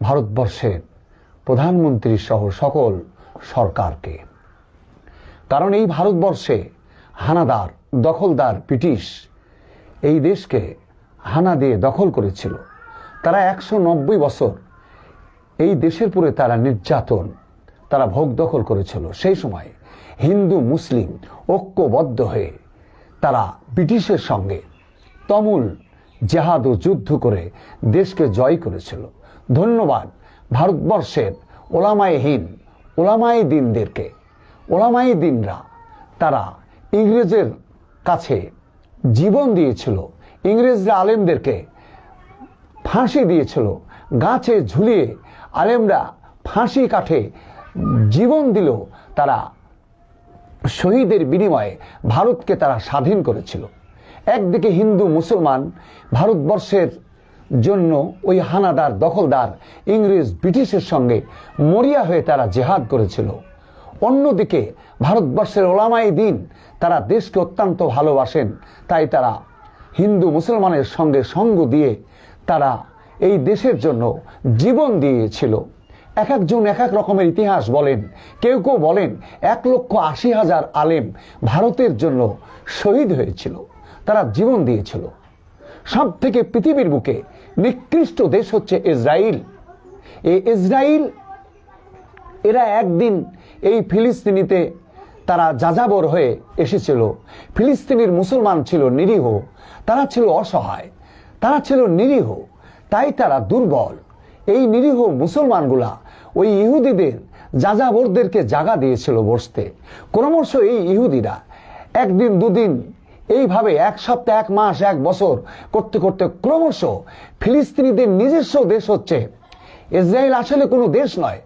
ভারতবর্ষের প্রধানমন্ত্রী সহ সকল সরকারকে। কারণ এই ভারতবর্ষে হানাদার, দখলদার ব্রিটিশ এই দেশকে হানা দিয়ে দখল করেছিল। তারা একশো নব্বই বছর এই দেশের পরে তারা নির্যাতন, তারা ভোগ দখল করেছিল। সেই সময় হিন্দু, মুসলিম ঐক্যবদ্ধ হয়ে তারা ব্রিটিশের সঙ্গে তমুল জেহাদ ও যুদ্ধ করে দেশকে জয় করেছিল। ধন্যবাদ ভারতবর্ষের ওলামায়হীন ওলামাই দিনদেরকে ওলামাই দিনরা। তারা ইংরেজের কাছে জীবন দিয়েছিল ইংরেজরা আলেমদেরকে ফাঁসি দিয়েছিল, গাছে ঝুলিয়ে আলেমরা ফাঁসি কাঠে জীবন দিল। তারা শহীদের বিনিময়ে ভারতকে তারা স্বাধীন করেছিল। একদিকে হিন্দু, মুসলমান, ভারতবর্ষের জন্য ওই হানাদার দখলদার ইংরেজ ব্রিটিশের সঙ্গে মরিয়া হয়ে তারা জেহাদ করেছিল। অন্যদিকে ভারতবর্ষের ওলামাই দিন তারা দেশকে অত্যন্ত ভালোবাসেন, তাই তারা হিন্দু মুসলমানের সঙ্গে সঙ্গ দিয়ে তারা এই দেশের জন্য জীবন দিয়েছিল। এক একজন এক এক রকমের ইতিহাস বলেন, কেউ কেউ বলেন এক লক্ষ আশি হাজার আলেম ভারতের জন্য শহীদ হয়েছিল, তারা জীবন দিয়েছিল। সব থেকে পৃথিবীর বুকে নিকৃষ্ট দেশ হচ্ছে ইসরায়েল এই ইসরায়েল এরা একদিন এই ফিলিস্তিনিতে তারা যাযাবর হয়ে এসেছিল। ফিলিস্তিনির মুসলমান ছিল নিরীহ, তারা ছিল অসহায়, তারা ছিল নিরীহ, তাই তারা দুর্বল। এই নিরীহ মুসলমানগুলা ওই ইহুদিদের যাযাবরদেরকে জাগা দিয়েছিল বসতে। ক্রমশ এই ইহুদিরা একদিন দুদিন এইভাবে এক সপ্তাহ, এক মাস, এক বছর করতে করতে ক্রমশ ফিলিস্তিনিদের নিজস্ব দেশ হচ্ছে। ইসরায়েল আসলে কোনো দেশ নয়,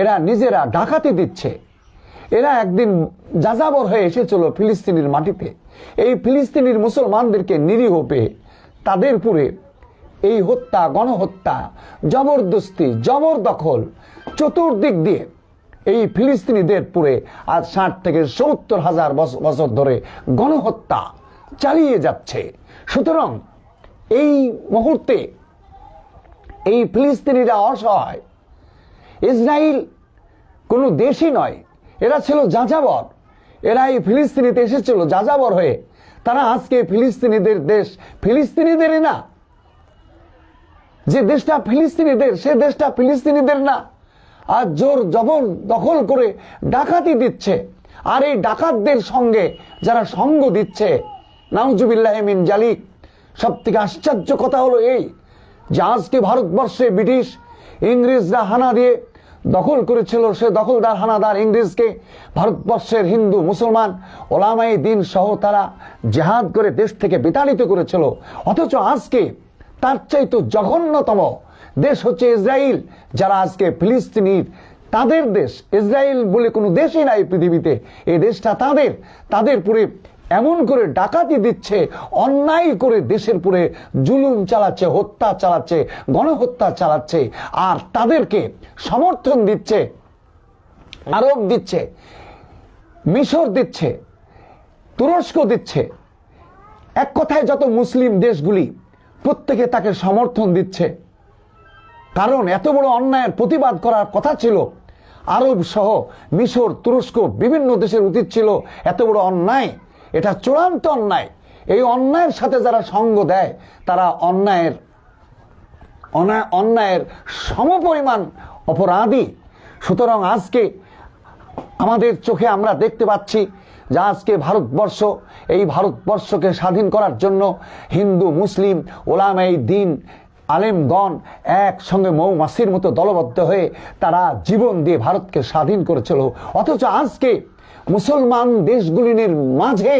এরা নিজেরা ডাকাতি দিচ্ছে। এরা একদিন যাযাবর হয়ে এসেছিল ফিলিস্তিনির মাটিতে। এই ফিলিস্তিনির মুসলমানদেরকে নিরীহ পেয়ে তাদের পুরে এই হত্যা, গণহত্যা, জবরদস্তি, জবরদখল চতুর্দিক দিয়ে এই ফিলিস্তিনিদের পুরে আজ ষাট থেকে সত্তর হাজার বছর ধরে গণহত্যা চালিয়ে যাচ্ছে। সুতরাং এই মুহূর্তে এই ফিলিস্তিনিরা অসহায়। ইসরায়েল কোনো দেশই নয়, এরা ছিল যাযাবর। এরা এই ফিলিস্তিনিতে এসেছিল যাযাবর হয়ে। তারা আজকে ফিলিস্তিনিদের দেশ। ফিলিস্তিনিদেরই না। যে দেশটা ফিলিস্তিনিদের, সে দেশটা ফিলিস্তিনিদের না। আর জোর জবর দখল করে ডাকাতি দিচ্ছে। আর এই ডাকাতদের সঙ্গে যারা সঙ্গ দিচ্ছে নাউজুবিল্লাহমিন জালিক। সব থেকে আশ্চর্য কথা হলো এই, যে আজকে ভারতবর্ষে ব্রিটিশ ইংরেজরা হানা দিয়ে দখল করেছিল, সে দখলদার হানাদার ইংরেজকে ভারতবর্ষের হিন্দু, মুসলমান ওলামাই দিন সহ তারা জেহাদ করে দেশ থেকে বিতাড়িত করেছিল। অথচ আজকে তার চাইতো জঘন্যতম দেশ হচ্ছে ইসরায়েল যারা আজকে ফিলিস্তিনির তাদের দেশ। ইসরায়েল বলে কোনো দেশই নাই পৃথিবীতে। এই দেশটা তাদের তাদের পুরে এমন করে ডাকাতি দিচ্ছে, অন্যায় করে দেশের পুরে জুলুম চালাচ্ছে, হত্যা চালাচ্ছে, গণহত্যা চালাচ্ছে, আর তাদেরকে সমর্থন দিচ্ছে আরব দিচ্ছে, মিশর দিচ্ছে, তুরস্ক দিচ্ছে। এক কথায় যত মুসলিম দেশগুলি প্রত্যেকে তাকে সমর্থন দিচ্ছে। কারণ এত বড় অন্যায়ের প্রতিবাদ করার কথা ছিল, আরব সহ মিশর, তুরস্ক বিভিন্ন দেশের উচিত ছিল এত বড় অন্যায় এটা চূড়ান্ত অন্যায়। এই অন্যায়ের সাথে যারা সঙ্গ দেয়, তারা অন্যায়ের অন্যায়ের সমপরিমাণ অপরাধী। সুতরাং আজকে আমাদের চোখে আমরা দেখতে পাচ্ছি যে আজকে ভারতবর্ষ, এই ভারতবর্ষকে স্বাধীন করার জন্য হিন্দু, মুসলিম, ওলামাই দিন, আলেমগণ একসঙ্গে মৌমাসির মতো দলবদ্ধ হয়ে তারা জীবন দিয়ে ভারতকে স্বাধীন করেছিল। অথচ আজকে মুসলমান দেশগুলির মাঝে,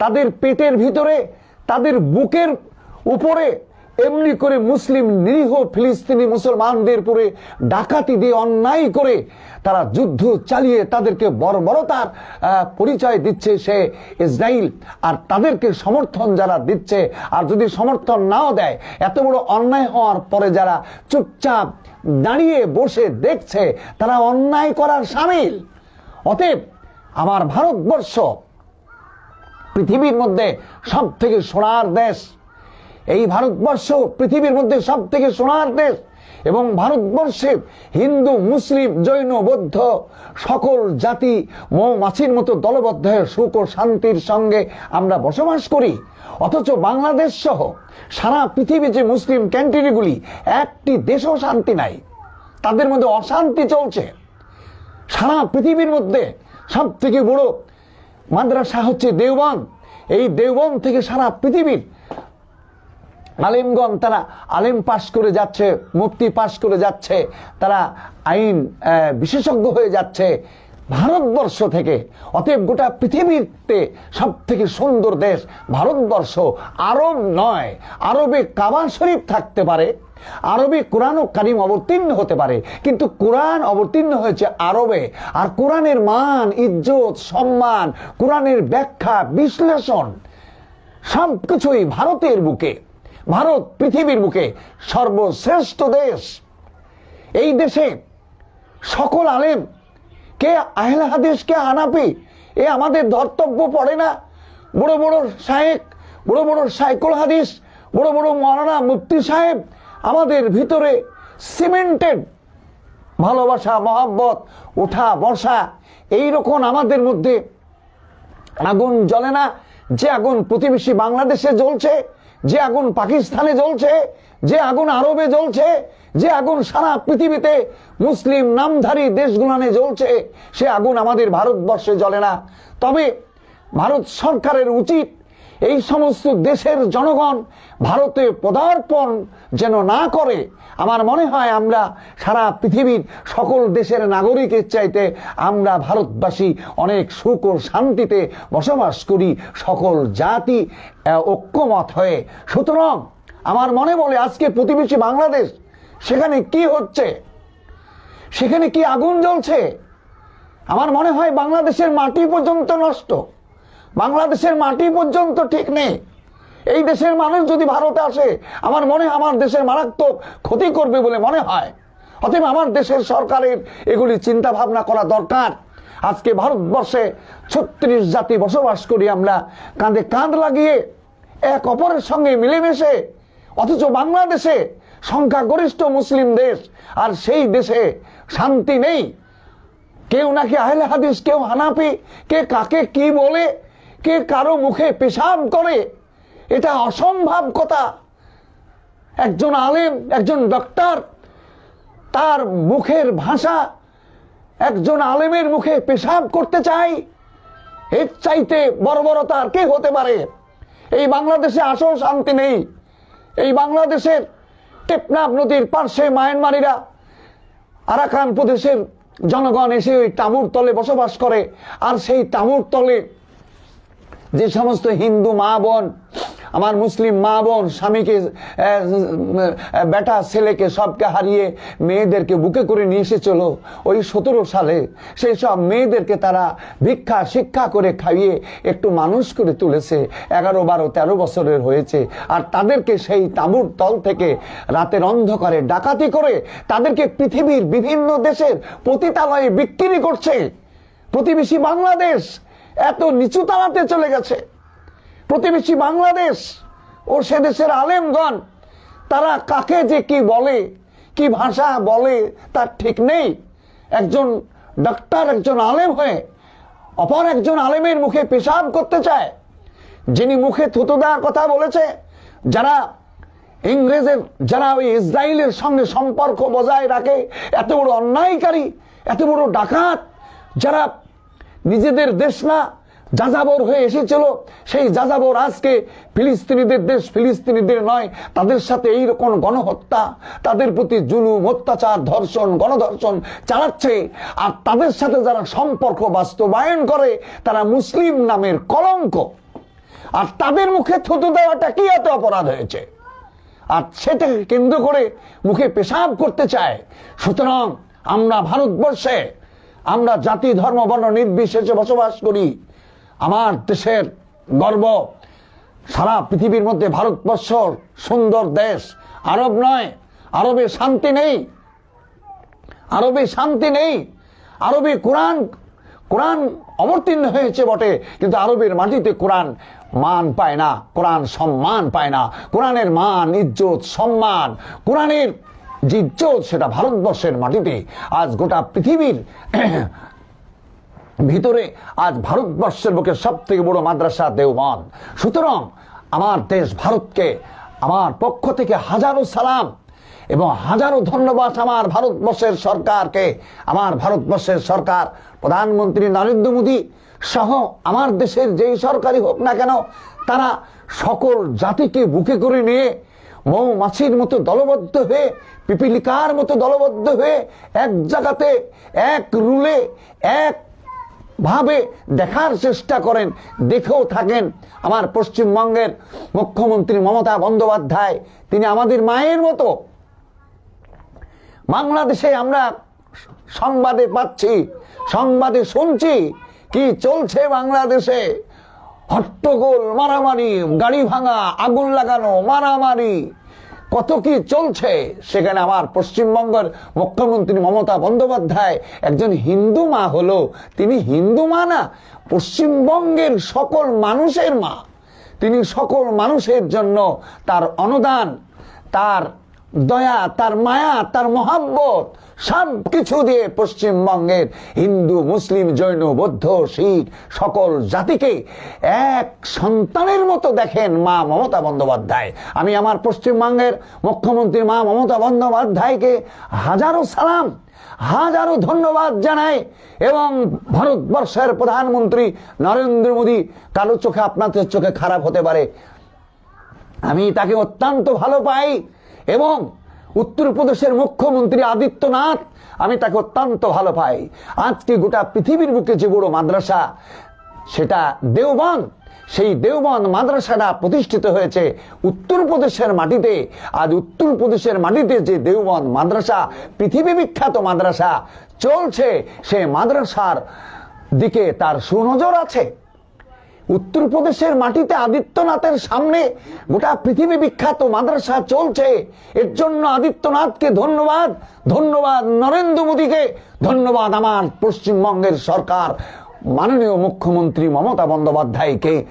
তাদের পেটের ভিতরে, তাদের বুকের উপরে, এমনি করে মুসলিম নিরীহ ফিলিস্তিনি মুসলমানদের পুরে ডাকাতি দিয়ে অন্যায় করে তারা যুদ্ধ চালিয়ে তাদেরকে বর্বরতার পরিচয় দিচ্ছে সে ইসরায়েল আর তাদেরকে সমর্থন যারা দিচ্ছে, আর যদি সমর্থন নাও দেয়, এত বড় অন্যায় হওয়ার পরে যারা চুপচাপ দাঁড়িয়ে বসে দেখছে, তারা অন্যায় করার সামিল। অতএব আমার ভারতবর্ষ পৃথিবীর মধ্যে সব থেকে সোনার দেশ। এই ভারতবর্ষ পৃথিবীর মধ্যে সব থেকে সোনার দেশ এবং ভারতবর্ষে হিন্দু, মুসলিম, জৈন, বৌদ্ধ সকল জাতি মৌমাছির মতো দলবদ্ধ হয়ে সুখ ও শান্তির সঙ্গে আমরা বসবাস করি। অথচ বাংলাদেশ সহ সারা পৃথিবী যে মুসলিম ক্যান্টিনগুলি, একটি দেশেও শান্তি নাই। তাদের মধ্যে অশান্তি চলছে। সারা পৃথিবীর মধ্যে সব থেকে বড় মাদ্রাসা হচ্ছে দেওবন এই দেওবন থেকে সারা পৃথিবীর আলিমগণ তারা আলিম পাশ করে যাচ্ছে মুক্তি পাশ করে যাচ্ছে, তারা আইন বিশেষজ্ঞ হয়ে যাচ্ছে। ভারতবর্ষ থেকে, অতএব গোটা পৃথিবীতে সব থেকে সুন্দর দেশ ভারতবর্ষ। আরব নয়, আরবে কাবা শরীফ থাকতে পারে। আরবে কোরআন ও কারিম অবতীর্ণ হতে পারে। কিন্তু কোরআন অবতীর্ণ হয়েছে আরবে। আর কোরআনের মান, ইজ্জত, সম্মান, কোরআনের ব্যাখ্যা, বিশ্লেষণ, সবকিছুই ভারতের বুকে। ভারত পৃথিবীর বুকে সর্বশ্রেষ্ঠ দেশ। এই দেশে সকল আলেম, কে আহলে হাদিস, কে হানাফি, এ আমাদের ধর্তব্য পড়ে না। বড় বড় শায়েক বড় বড় সাইকুল হাদিস, বড় বড় মরানা মুফতি সাহেব আমাদের ভিতরে সিমেন্টেড ভালোবাসা, মহাব্বত ওঠা বসা, এইরকম আমাদের মধ্যে আগুন জ্বলে না। যে আগুন প্রতিবেশী বাংলাদেশে জ্বলছে, যে আগুন পাকিস্তানে জ্বলছে, যে আগুন আরবে জ্বলছে, যে আগুন সারা পৃথিবীতে মুসলিম নামধারী দেশগুলানে জ্বলছে, সে আগুন আমাদের ভারতবর্ষে জ্বলে না। তবে ভারত সরকারের উচিত এই সমস্ত দেশের জনগণ ভারতে পদার্পণ যেন না করে, আমার মনে হয় আমরা সারা পৃথিবীর সকল দেশের নাগরিকের চাইতে আমরা ভারতবাসী অনেক সুখ ও শান্তিতে বসবাস করি, সকল জাতি ঐক্যমত হয়ে। সুতরাং আমার মনে বলে আজকে প্রতিবেশী বাংলাদেশ, সেখানে কি হচ্ছে? সেখানে কি আগুন জ্বলছে? আমার মনে হয় বাংলাদেশের মাটি পর্যন্ত নষ্ট। বাংলাদেশের মাটি পর্যন্ত ঠিক নেই। এই দেশের মানুষ যদি ভারতে আসে, আমার মনে আমার দেশের মারাত্মক ক্ষতি করবে বলে মনে হয়। অতএব আমার দেশের সরকারের এগুলি চিন্তা ভাবনা করা দরকার। আজকে ভারতবর্ষে ছত্রিশ জাতি বসবাস করি আমরা। কাঁধে কাঁধ লাগিয়ে এক অপরের সঙ্গে মিলেমিশে, অথচ বাংলাদেশে সংখ্যাগরিষ্ঠ মুসলিম দেশ, আর সেই দেশে শান্তি নেই। কেউ নাকি আহলে হাদিস, কেউ হানাফি, কে কাকে কি বলে কে কারও মুখে পেশাব করে? এটা অসম্ভব কথা। একজন আলেম, একজন ডক্টর, তার মুখের ভাষা একজন আলেমের মুখে পেশাব করতে চাই এর চাইতে বর্বরতা আর কে হতে পারে? এই বাংলাদেশে আসল শান্তি নেই। এই বাংলাদেশের টেপনাব নদীর পার্শ্বে মায়ানমারিরা আরাকান প্রদেশের জনগণ এসে ওই তাঁবুর তলে বসবাস করে, আর সেই তাঁবুর তলে যে সমস্ত হিন্দু মা বোন, আমার মুসলিম মা বোন, স্বামীকে বেটা ছেলেকে সবকে হারিয়ে মেয়েদেরকে বুকে করে নিয়ে এসেছিল ওই সতেরো সালে। সেই সব মেয়েদেরকে তারা ভিক্ষা, শিক্ষা করে খাইয়ে একটু মানুষ করে তুলেছে। এগারো, বারো, তেরো বছরের হয়েছে। আর তাদেরকে সেই তাঁবুর তল থেকে রাতের অন্ধকারে ডাকাতি করে তাদেরকে পৃথিবীর বিভিন্ন দেশের পতিতালয়ে বিক্রি করছে। প্রতিবেশী বাংলাদেশ এত নিচু তালাতে চলে গেছে। প্রতিবেশী বাংলাদেশ ও সে দেশের আলেমগণ, তারা কাকে যে কি বলে, কি ভাষা বলে, তার ঠিক নেই। একজন ডাক্তার, একজন আলেম হয়ে অপর একজন আলেমের মুখে পেশাব করতে চায়, যিনি মুখে থুতু দেওয়ার কথা বলেছে, যারা ইংরেজের, যারা ওই ইসরায়েলের সঙ্গে সম্পর্ক বজায় রাখে, এত বড় অন্যায়কারী, এত বড় ডাকাত, যারা নিজেদের দেশ না, যাযাবর হয়ে এসেছিল। সেই যাযাবর আজকে ফিলিস্তিনিদের দেশ ফিলিস্তিনিদের নয়, তাদের সাথে এই রকম গণহত্যা, তাদের প্রতি জুলুম, অত্যাচার, ধর্ষণ, গণধর্ষণ চালাচ্ছে। আর তাদের সাথে যারা সম্পর্ক বাস্তবায়ন করে, তারা মুসলিম নামের কলঙ্ক। আর তাদের মুখে থুতু দেওয়াটা কি এত অপরাধ হয়েছে? আর সেটাকে কেন্দ্র করে মুখে পেশাব করতে চায়। সুতরাং আমরা ভারতবর্ষে আমরা জাতি, ধর্ম, বর্ণ নির্বিশেষে বসবাস করি। আমার দেশের গর্ব, সারা পৃথিবীর মধ্যে ভারতবর্ষ সুন্দর দেশ। আরব নয়, আরবে শান্তি নেই। আরবে শান্তি নেই। আরবে কোরআন কোরআন অবতীর্ণ হয়েছে বটে, কিন্তু আরবের মাটিতে কোরআন মান পায় না, কোরআন সম্মান পায় না। কোরআনের মান, ইজ্জত, সম্মান, কোরআনের যে সেটা ভারতবর্ষের মাটিতে। আজ গোটা পৃথিবীর ভিতরে আজ ভারতবর্ষের বুকে সব থেকে বড় মাদ্রাসা দেওবান সুতরাং আমার দেশ ভারতকে, আমার পক্ষ থেকে হাজারো সালাম এবং হাজারো ধন্যবাদ আমার ভারতবর্ষের সরকারকে, আমার ভারতবর্ষের সরকার, প্রধানমন্ত্রী নরেন্দ্র মোদী সহ আমার দেশের যেই সরকারই হোক না কেন, তারা সকল জাতিকে বুকে করে নিয়ে মৌমাছির মতো দলবদ্ধ হয়ে, পিপিলিকার মতো দলবদ্ধ হয়ে এক জায়গাতে, এক রুলে, এক ভাবে দেখার চেষ্টা করেন, দেখেও থাকেন। আমার পশ্চিমবঙ্গের মুখ্যমন্ত্রী মমতা বন্দ্যোপাধ্যায়, তিনি আমাদের মায়ের মতো। বাংলাদেশে আমরা সংবাদে পাচ্ছি, সংবাদে শুনছি কি চলছে বাংলাদেশে। হট্টগোল, মারামারি, গাড়ি ভাঙা, আগুন লাগানো, মারামারি। কত কি চলছে? সেখানে আমার পশ্চিমবঙ্গের মুখ্যমন্ত্রী মমতা বন্দ্যোপাধ্যায় একজন হিন্দু মা হলো। তিনি হিন্দু মা না, পশ্চিমবঙ্গের সকল মানুষের মা। তিনি সকল মানুষের জন্য তার অনুদান, তার দয়া, তার মায়া, তার মহাব্বত সব কিছু দিয়ে পশ্চিমবঙ্গের হিন্দু, মুসলিম, জৈন, বৌদ্ধ, শিখ সকল জাতিকে এক সন্তানের মতো দেখেন মা মমতা বন্দ্যোপাধ্যায়। আমি আমার পশ্চিমবঙ্গের মুখ্যমন্ত্রী মা মমতা বন্দ্যোপাধ্যায়কে হাজারো সালাম, হাজারো ধন্যবাদ জানাই এবং ভারতবর্ষের প্রধানমন্ত্রী নরেন্দ্র মোদী কারও চোখে আপনাদের চোখে খারাপ হতে পারে। আমি তাকে অত্যন্ত ভালো পাই। এবং উত্তরপ্রদেশের মুখ্যমন্ত্রী আদিত্যনাথ, আমি তাকে অত্যন্ত ভালো পাই। আজকে গোটা পৃথিবীর বুকে যে বড় মাদ্রাসা, সেটা দেওবান সেই দেওবন্দ মাদ্রাসাটা প্রতিষ্ঠিত হয়েছে উত্তরপ্রদেশের মাটিতে। আজ উত্তরপ্রদেশের মাটিতে যে দেওবন্দ মাদ্রাসা, পৃথিবী বিখ্যাত মাদ্রাসা চলছে, সে মাদ্রাসার দিকে তার সুনজর আছে। উত্তরপ্রদেশের মাটিতে আদিত্যনাথের সামনে গোটা পৃথিবী বিখ্যাত মাদ্রাসা চলছে। এর জন্য আদিত্যনাথকে ধন্যবাদ। ধন্যবাদ নরেন্দ্র মোদীকে। ধন্যবাদ আমার পশ্চিমবঙ্গের সরকার। মাননীয় মুখ্যমন্ত্রী মমতা বন্দ্যোপাধ্যায়কে।